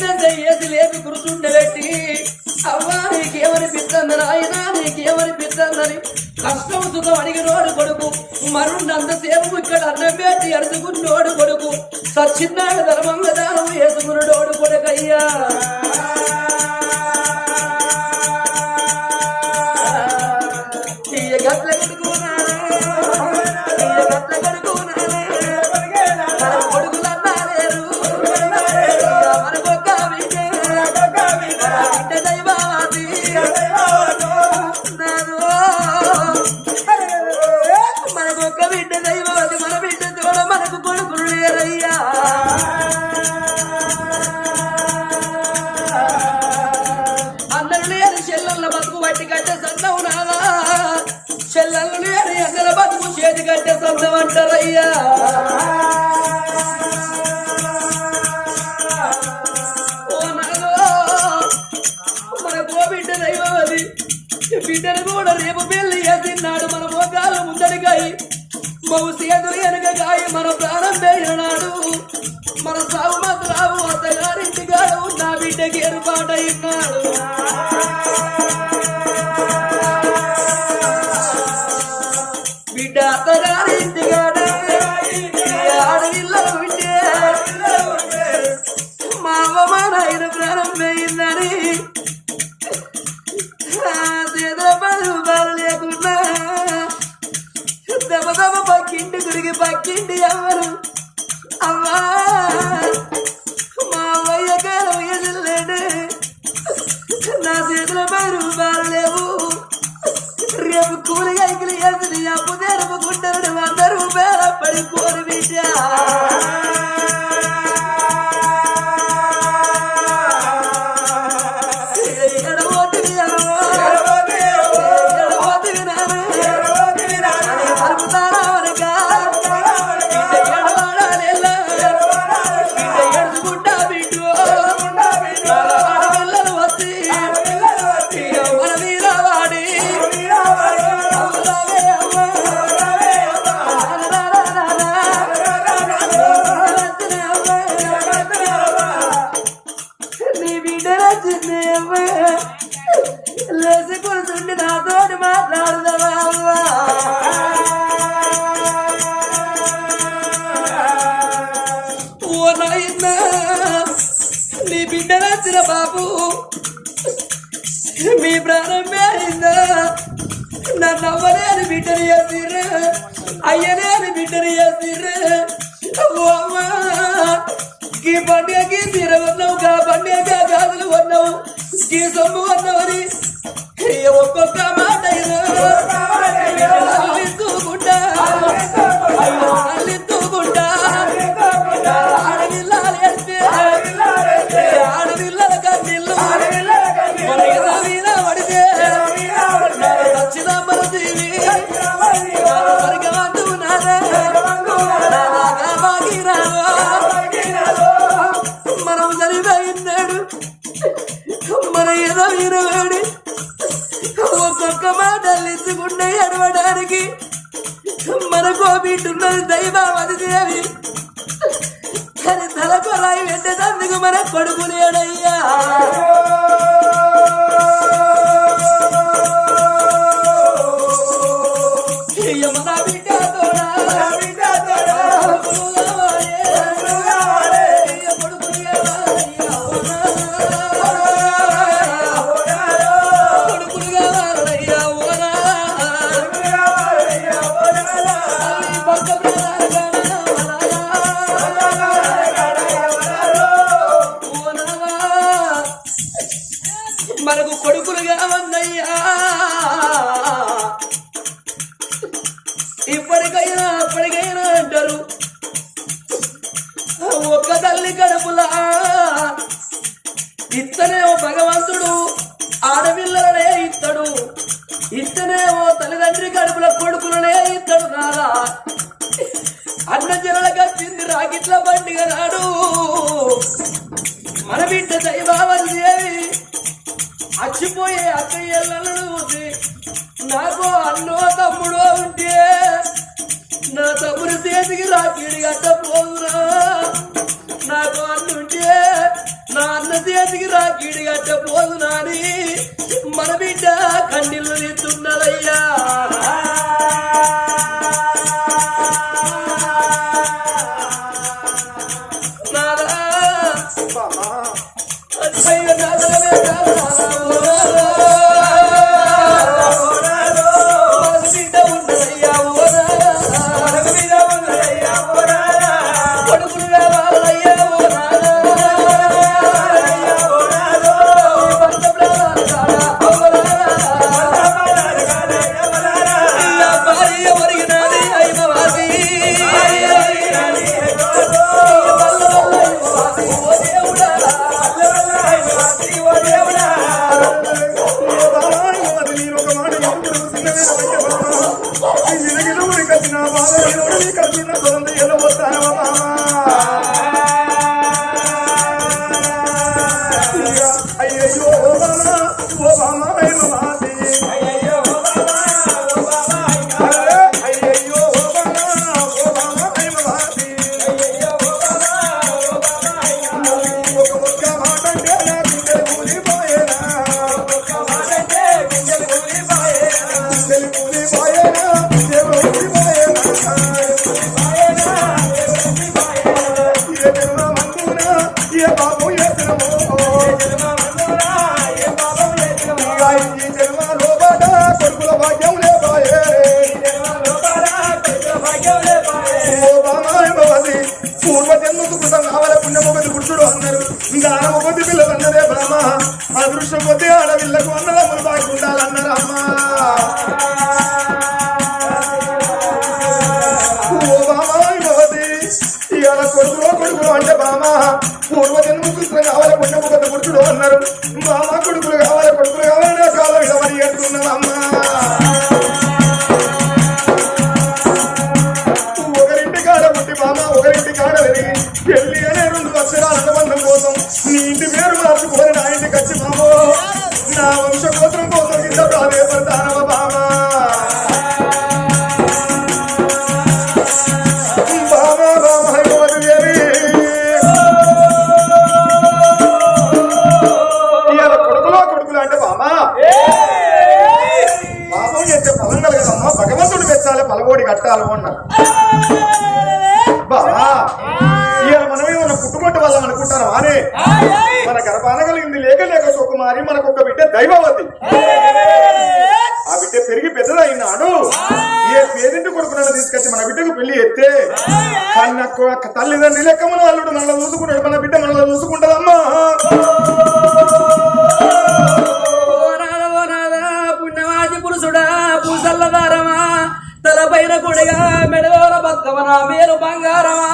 ఎట్లంటే ఏది లేదు గుర్తుండబెట్టి అవ్వా నీకేమనిపిస్తుంది నాయన నీకేమనిపిస్తుందని కష్టం సుఖం అడిగినోడు కొడుకు. మరుండంతసేపు ఇక్కడ అన్నం పెట్టి అడుగుకున్నోడు కొడుకు. సచ్చిన్నాడు ధర్మంగా దానం వేసుకున్నోడు కొడుకయ్యా. వాటికంటే సన్నవు నావా? చెల్లెలు నేను ఎక్కడ బతుకు చేతికంటే సన్నం అంటారయ్యా. బిడ్డను కూడా రేపు పెళ్ళి చేసినాడు మన మోకాలు ముందడిగాయి బహుశేదు వెనుక గాయ మన ప్రాణం పెరిగినా ali. బిడ్డని చేసిర్రు అయ్యనేని బిడ్డని చేసిర్రు అమ్మా ఈ పండుగకి తీర ఉన్నావు కా పండుగ గాజులు ఉన్నావు ఈ సొమ్ము ఉన్నవని ఒక్కొక్క దేవి దైవావతి దేవి. తన తల కొరాయి వెంటే తందుకు మన కొడుకు ఒక్క తల్లి కడుపులా. ఇత్తనేమో భగవంతుడు ఆడపిల్లలనే ఇత్తడు. ఇత్తనేమో తల్లిదండ్రి కడుపుల కొడుకులనే ఇత్తడు నాదా అన్న జనలకు వచ్చింది రాకిట్ల పండుగ నాడు. మన బిడ్డ దైవాలి దేవి అచ్చిపోయే అక్కయ్యలను నాకు అన్నో తమ్ముడో ఉంటే నా తమ్ముడు చేతికి రాకిడి అట్ట కట్టపోదునా అని మన బిడ్డ కన్నీళ్ళు తీస్తున్నదయ్యా నాదా. అయ్యో నాదా. అయ్యో ఓ బామాయమవతి కావాల పుణ్యమొకటి పురుషుడు అన్నారు దానమ కొద్ది పిల్లలు అన్నదే బ్రహ్మ. అదృష్టం కొద్ది ఆడవిల్లకు అన్నదమ్ములు బాగా ఉండాలన్నారు అమ్మా? ఓ కొడుకులో అంటే బామ? పూర్వ జన్మకు కావాల అన్నారు కన్న తల్లిదండ్రి లెక్క మన అల్లుడు మనల్ని చూసుకుంటాడు మన బిడ్డ మనల్ని చూసుకుంటదమ్మా ఓ నాద ఓ నాద పుణ్యవాది కొడిగా మెడలోన బతుకమనా మేలు బంగారమా?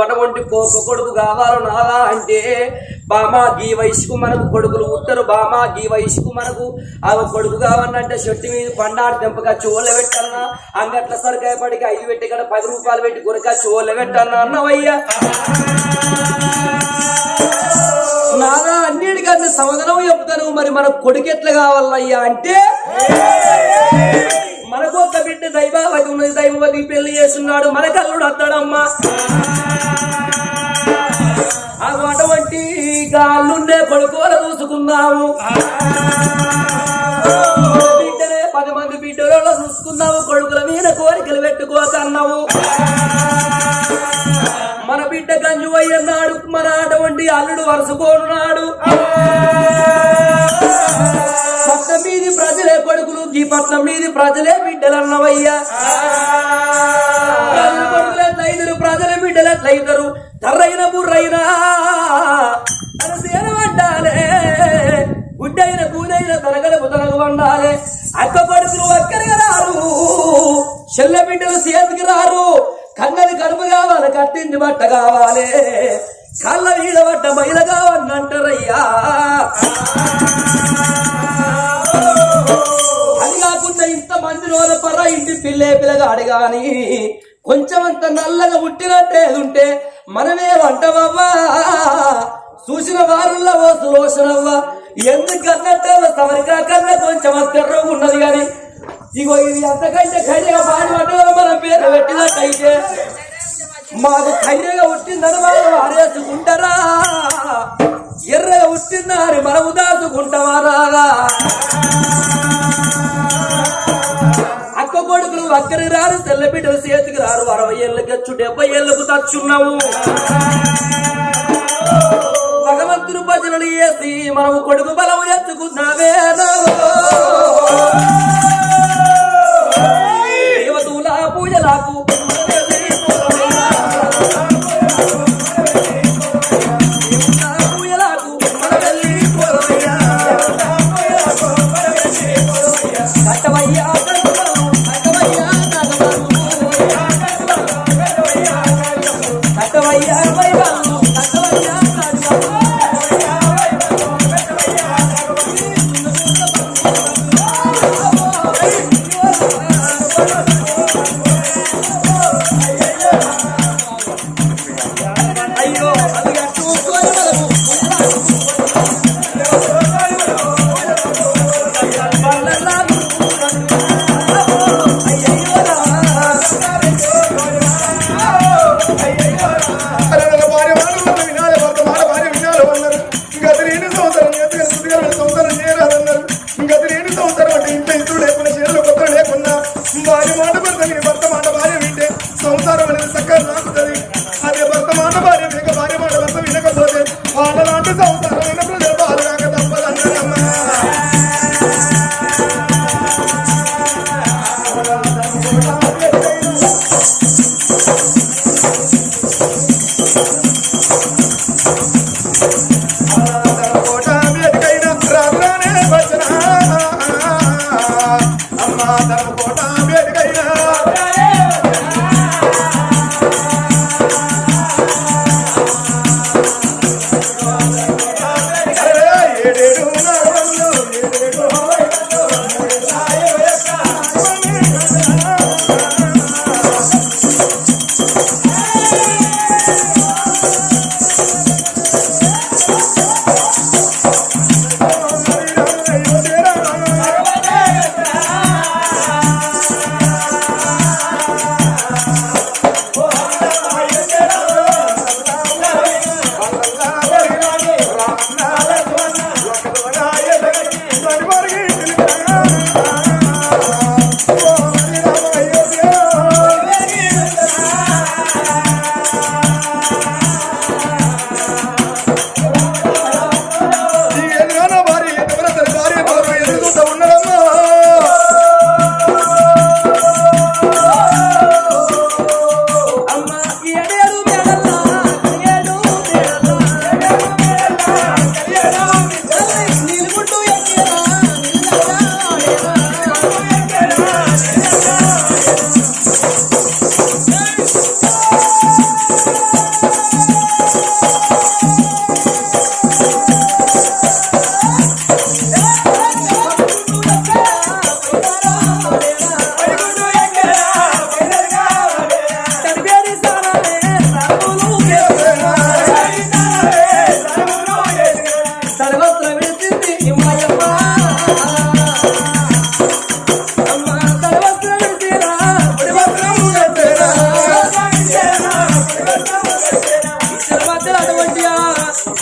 అటువంటి కొడుకు కావాలి నాదా అంటే బామా గీ వయసుకు మనకు కొడుకులు ఉత్తరు బామా గీ వయసుకు మనకు ఆ కొడుకు కావాలంటే చెట్టు మీద పండాడు తెంపక చోళ్ళ పెట్టన్నా. అంగట్ల సరికాయ పడికి ఐదు పెట్టి కదా పది రూపాయలు పెట్టి కొరక చోళ్ళ పెట్టన్నా. అన్నవయ్యా. నాదా అన్నిటికన్నా సమాధానం చెప్తాను. మరి మన కొడుకు ఎట్లా కావాలయ్యా అంటే మనకొక్క బిడ్డ దైవావతి ఉన్నది దైవవతికి పెళ్ళి చేస్తున్నాడు మన కల్లుడు అత్తాడమ్మా. ఆ అటువంటి గాళ్ళుండే కొడుకోలు చూసుకున్నాము బిడ్డలే పది మంది బిడ్డలలో చూసుకున్నాము కొడుకుల మీద కోరికలు పెట్టుకోకన్నావు మన బిడ్డ గంజు అయ్యన్నాడు మన అటువంటి అల్లుడు వరుసుకోనున్నాడు కొడుకులు ఈ మీది ప్రజలే బిడ్డలన్నవయ్యా. ప్రజల కొడుకులెట్లయిదరు ప్రజల బిడ్డలెట్లయిదరు తర్రైన బుర్రైనా అనసేన గుడ్డైన కూనైన తరగలకు తనకు వండాలే. అక్క కొడుకులు అక్కడికి రారు. చెల్ల బిడ్డలు సేతికి రారు. కన్నది కడుపు కావాలి కట్టింది బట్ట కావాలి. కళ్ళ మీద పడ్డ మైల కావన్నంటారయ్యా ఉన్న కాకుండా ఇంత మంది రోజుల పర్ర ఇంటి పిల్లే పిల్లగా అడగాని కొంచెం అంత నల్లగా పుట్టినట్టే ఉంటే మనమే వంటవవ్వా? చూసిన వారుల్లో ఓ సులోచనవ్వ? ఎందుకన్నట్టే సమరికా కన్నా కొంచెం అక్కర్రో ఉన్నది కానీ ఇగో ఇది అంతకంటే ఖైర్యగా పాడి పడ్డ మన పేరు పెట్టినట్టయితే మాకు ఖైర్యగా ఉట్టిందని వాళ్ళు వారేసుకుంటారా ఎర్రగా పుట్టిందని మనము దాచుకుంటావారా కొడుకులు అక్కడి రారు తెల్ల బిడ్డలు చేతికి రారు. అరవై ఏళ్ళ గచ్చు డెబ్బై ఏళ్ళకు తచ్చున్నావు భగవంతుడు భజనలు చేసి మనము కొడుకు బలము ఎత్తుకున్నావే దేవతూల పూజలకు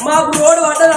మాకు రోడ్డు పడ్డది?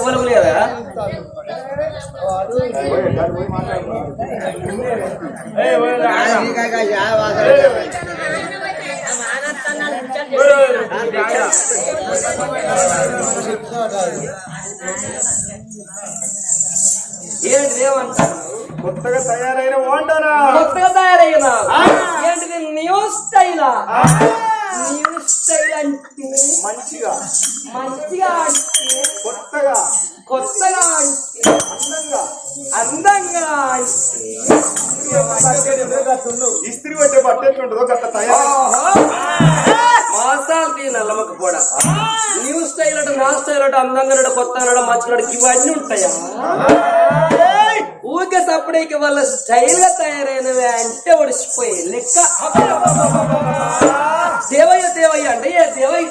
ఎవరు లేదా? ఏంటిది ఏమంటారు కొత్తగా తయారైన వంటనా? కొత్తగా తయారయ్యనా ఏంటిది న్యూ స్టైలా న్యూ స్టైల్ అంటే మంచిగా. మంచిగా అంటే కొత్తగా. కొత్తగా అంటే అందంగా. అందంగా అంటే ఇస్త్రీ పట్టే బట్ట ఎట్లుంటుందో గట్ట తయారు. మాసాలు తీ కూడా న్యూ స్టైల్ అట నా స్టైల్ అట అందంగా నడు కొత్త నడు మంచిగా నడు ఇవన్నీ ఉంటాయా? ఊరికే సపడేకి వాళ్ళ స్టైల్గా తయారైనవి అంటే ఒడిసిపోయి లెక్క. దేవయ్య దేవయ్య అంటే ఏ దేవయ్య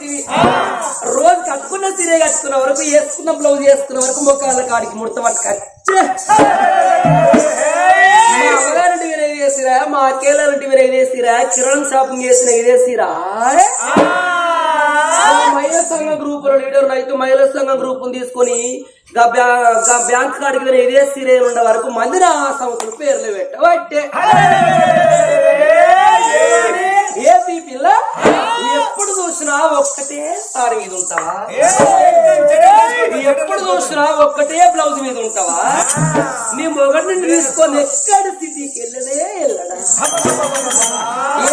రోజు కట్టుకున్న సిరే కట్టుకున్న వరకు వేసుకున్న బ్లౌజ్ వేసుకున్న వరకు మొక్కల కాడికి ముడత పట్టుకొచ్చే మా అమ్మగారింటి మీరు ఏది చేసిరా మా అక్కేళ్ళంటి మీరు ఏది చేసిరా కిరణ్ షాపింగ్ చేసిన ఇది చేసిరా మహిళా సంఘ గ్రూప్ లీడర్ రైతు మహిళా సంఘ గ్రూప్ తీసుకొని బ్యాంక్ కాడికి మీరు ఇదే సీరియల్ ఉండే వరకు మందిర సంస్థలు పేర్లు పెట్టబట్టే. ఏ పిల్ల ఎప్పుడు చూసినా ఒక్కటే సారి మీద ఉంటావా? ఎప్పుడు చూసినా ఒక్కటే బ్లౌజ్ మీద ఉంటావా? నీ మొగడిని తీసుకొని ఎక్కడ సిటీకి వెళ్ళదే వెళ్ళడా?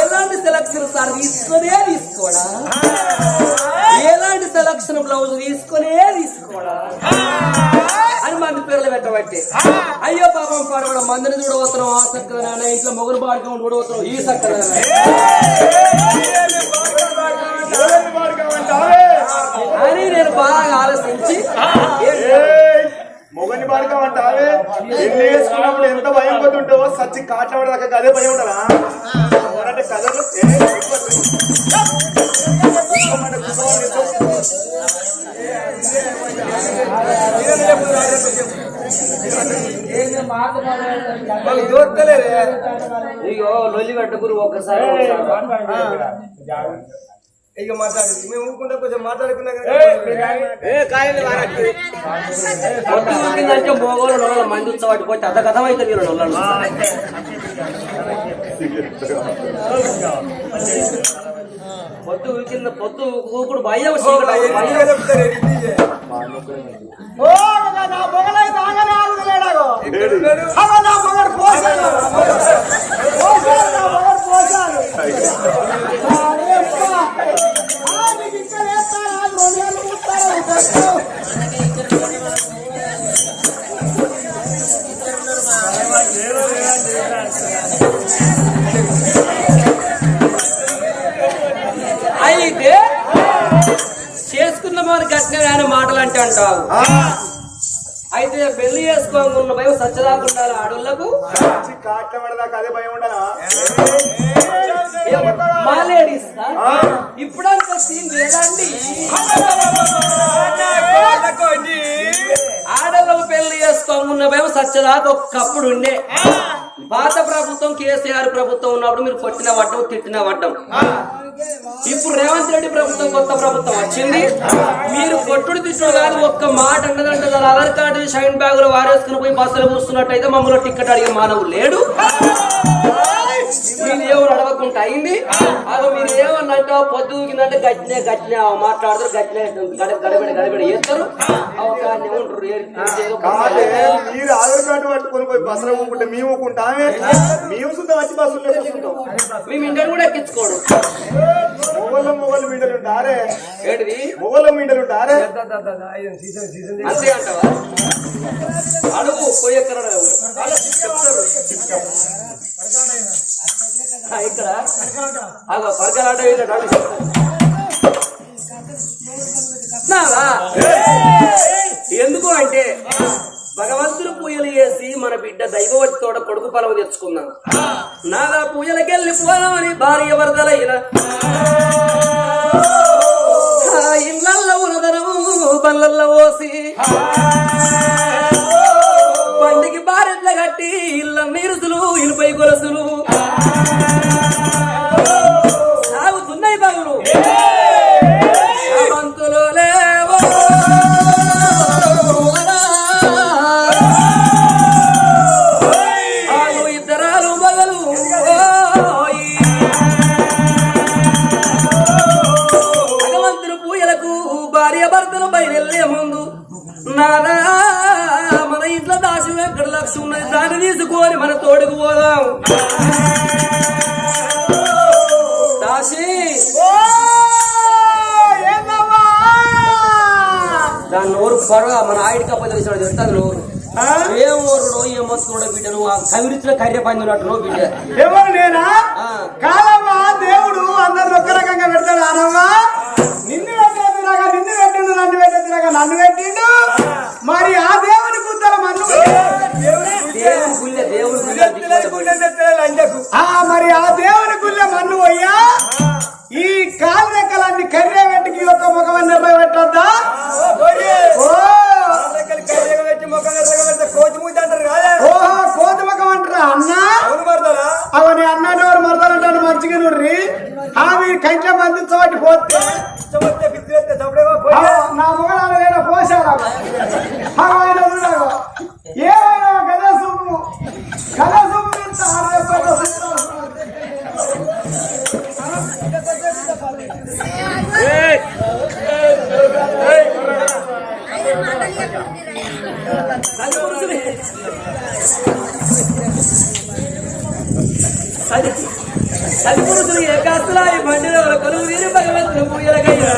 ఎలాంటి సెలక్షన్ సార్ తీసుకొనే తీసుకోడా? ఎలాంటి సెలక్షన్ బ్లౌజ్ తీసుకొనే తీసుకోడా? అని మంది పేర్లు పెట్టబట్టి. అయ్యో పాపం పడవడం మందిని చూడవస్తున్నాం ఆ చక్కగా ఇంట్లో మొగుడు బాడుకం చూడవస్తున్నాం ఈ చక్కగా? అని నేను బాగా ఆలోచించి మొగని పాడుకోమంటావే ఎన్ని వేసుకున్నప్పుడు ఎంత భయం ఉంటావో సచ్చి కాట్లవాడి దాకా అదే భయం ఉండదా ఎవరంటే కథలు ఏ, అయ్యో లొల్లి పెట్టకురు ఇక మాట్లాడు మేము ఊరుకుంటే కొంచెం మాట్లాడుకున్నా పొట్టు ఊరికిందంటే మంది ఉత్సవాటి పోతే అర్థ కథమైతే మీరు పొద్దు ఊరికింద పొద్దు ఊకుడు భయం మన గట్టిన కానీ మాటలు అంటే అంటావు ఆ, అయితే పెళ్ళి చేసుకోకుండా భయం సచ్చదాకుండా ఆడోళ్ళకు అదే భయం మా లేడీస్ ఇప్పుడంత సీన్ లేదండి ఆడలకు పెళ్ళి చేసుకోమున్న భయం సచ్చదాకా ఒక్కప్పుడు ఉండే పాత ప్రభుత్వం కేసీఆర్ ప్రభుత్వం ఉన్నప్పుడు మీరు కొట్టిన పడ్డం తిట్టిన పడ్డం ఇప్పుడు రేవంత్ రెడ్డి ప్రభుత్వం కొత్త ప్రభుత్వం వచ్చింది. మీరు కొట్టుడు తిట్టుడు కాదు ఒక్క మాట అన్నదంటే దాని ఆధార్ కార్డు షైన్ బ్యాగ్లో వారేసుకుని పోయి బస్సులో కూర్చున్నట్టయితే మమ్మల్ని టికెట్ అడిగే మానవుడు లేడు. మీరు ఏమని అడగకుండా అయింది? అదో మీరు ఏమన్నా అంటే పొద్దుకిందంటే గట్టినే గట్టినే మాట్లాడతారు గట్టినే గడ- గడబిడ గడబిడ చేస్తారు. అవకాశం మీరు ఆధార్ కార్డు పట్టుకొని పోయి బస్సులో ఊకుంటే మేము మేము సుద్ధం వచ్చి బస్సులో కూర్చుంటాం మేము ఇంటర్ కూడా ఎక్కించుకోడు. ఉంటారే? ఏంటిది? అంతే అంటావా? అడుగు పోయి ఎక్కడ అడుగు. ఆ, ఇక్కడ? అగో పరకలాట వీళ్ళ అడుగు. నాదా? ఎందుకు అంటే భగవంతుడు పూజలు చేసి మన బిడ్డ దైవవతి తోడ కొడుకు పొలం తెచ్చుకుందాం. నాదా పూజలకెళ్ళి పోదామని భార్య వరదలైన. ఇళ్ళల్లో ఉన్నదనము బండ్లల్లో పోసి. బండికి బారెట్ల కట్టి ఇళ్ళ నీరుసులు ఇనుపై గొలుసులు. తోడుకు పోదాం. దాసి. దాని నోరు పరగా మన ఆయుడి కప్ప తెలిసిన చెప్తాను నోరు ఏం ఊరుడో ఏం వస్తున్నాడో బిడ్డను ఆ కవిరిచిన కర్రె పందినట్టు బిడ్డ. ఎవరు నేనా? ఆ. కాలమ్మా దేవుడు అందరు ఒక రకంగా పెడతాడు ఆనమ్మా నిన్ను నిన్ను పెట్టిండు నన్ను పెట్టిండు మరి ఆ దేవుని కుద్దల మన్ను దేవుని గుళ్ళే దేవుని గుళ్ళే ఆ మరి ఆ దేవుని గుళ్ళ మన్ను పోయ్యా? ఈ కాలు రెక్కలన్నీ కర్రే వెంటకి ఒక ముఖం నిర్ణయ పెట్టద్దా? ఓ ఓహో కోతి ముఖం అంటారా అన్న? అవని అన్నట్టు వారు మరదాలంటాను మంచిగా నుర్రి. ఆమె కంట్లో బంధించబట్టి పోతే ఆ, నా మొగలాల వేడ పోసారా ఆయన చూడగా ఏమైనా గదే సొమ్ము గదే సొమ్ము. సరి సద్పురుషులు ఏకాస్తులాయి బండిలో కొలువు వీరు భగవంతుడు పూజలకయ్యా